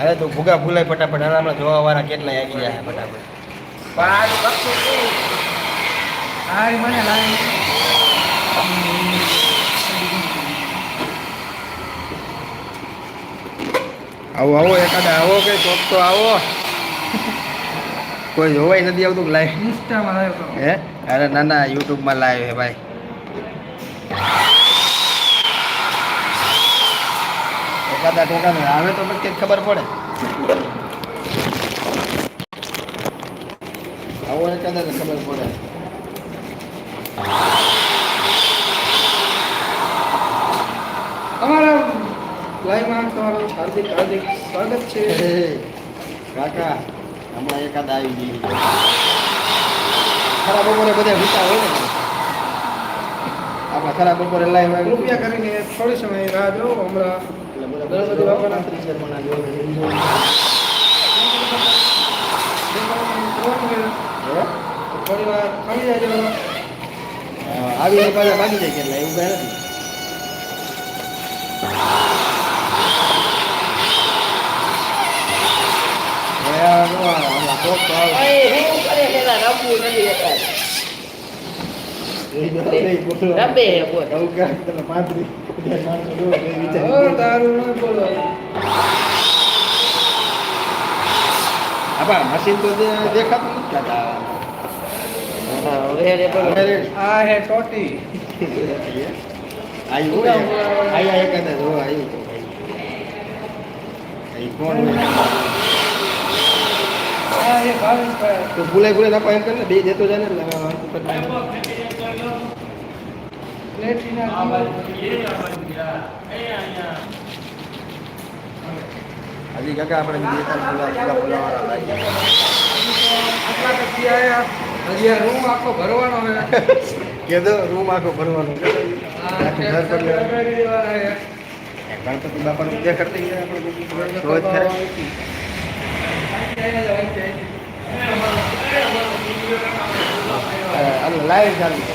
અરે તો ભૂગા ભૂલાય ફટાફટ. અને હમણાં જોવા વાળા કેટલા આવી ગયા ફટાફટ. પણ મને આવો આવો એકાદા આવો કે ચોક તો આવો. કોઈ જોવાય નથી આવતું લાઈવ ઇન્સ્ટામાં લાવ્યો હે? અરે ના ના યુટ્યુબમાં લાઈવ હે ભાઈ. એકાદા ટોકા આવે તો પછી ખબર પડે. આવો એકાદા ને ખબર પડે. અમારા લાઈવમાં તમારું હાર્દિક હાર્દિક સ્વાગત છે. કાકા હમણાં એકાદ આવી ગઈ. ખરા બપોરે બધા ભૂતા હોય ને? ખરા બપોરે લાઈવ આવે રૂપિયા કરીને થોડી સમય રાહ જો હમણાં ગણપતિ બાપાના થોડી વાર જાય આવીને પાછા ભાગી જાય કેટલા એવું કઈ નથી હવે આ જો આ હમણાં કોક તો આવે. એ જો નહીં બોલો. આવું ક્યાંક તમે માણસો જોવો તો એ વિચાર તારું ન બોલો આપા મશીન તો દેખાતું નથી કાકા આ હે ટોટી આવ્યું આયા એકાદા જો આવ્યું અહીં કોણ હોય? આ હે ભાવેશભાઈ તો ભૂલાઈ ભૂલાઈ નાખો એમ કરીને બે દેતો જાય ને પ્લેટિના હજી કાકા આપણે હજી રૂમ આખો ભરવાનો કીધો, રૂમ આખો ભરવાનો પૂજા કરતી ગયા આપણે લાઈવ ચાલુ છે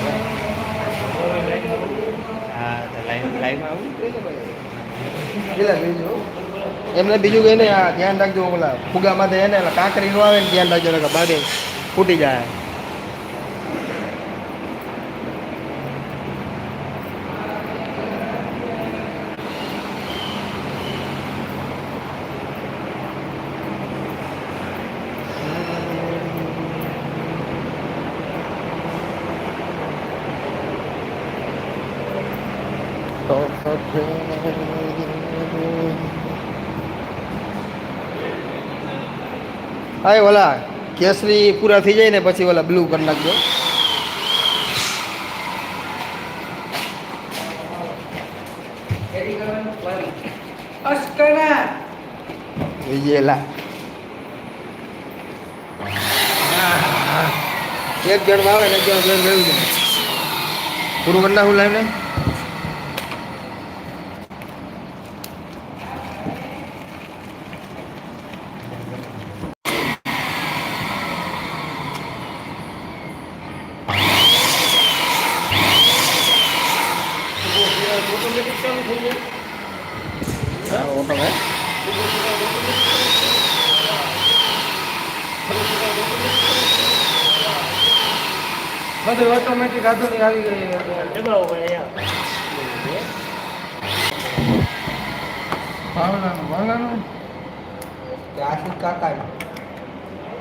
હા તો લાઈવ લાઈવમાં આવું પેલા બીજું એમને બીજું કંઈ નહીં ધ્યાન રાખજો ઓલા ફુગામાં એને કાંકરી નો આવે ને ધ્યાન રાખજો એટલે બાગે ફૂટી જાય. હા ઓલા, કેસરી પૂરા થઈ જાય ને પછી ઓલા બ્લુ કરી નાખજો. એક જણ આવે ને એક જણ પૂરું કરી નાખું લાઈવ ને હા, ઓટો બધું ઓટોમેટિક આધુનિક આવી ગઈ ભાવનાનું ભાવનાનું? આશિક કાકા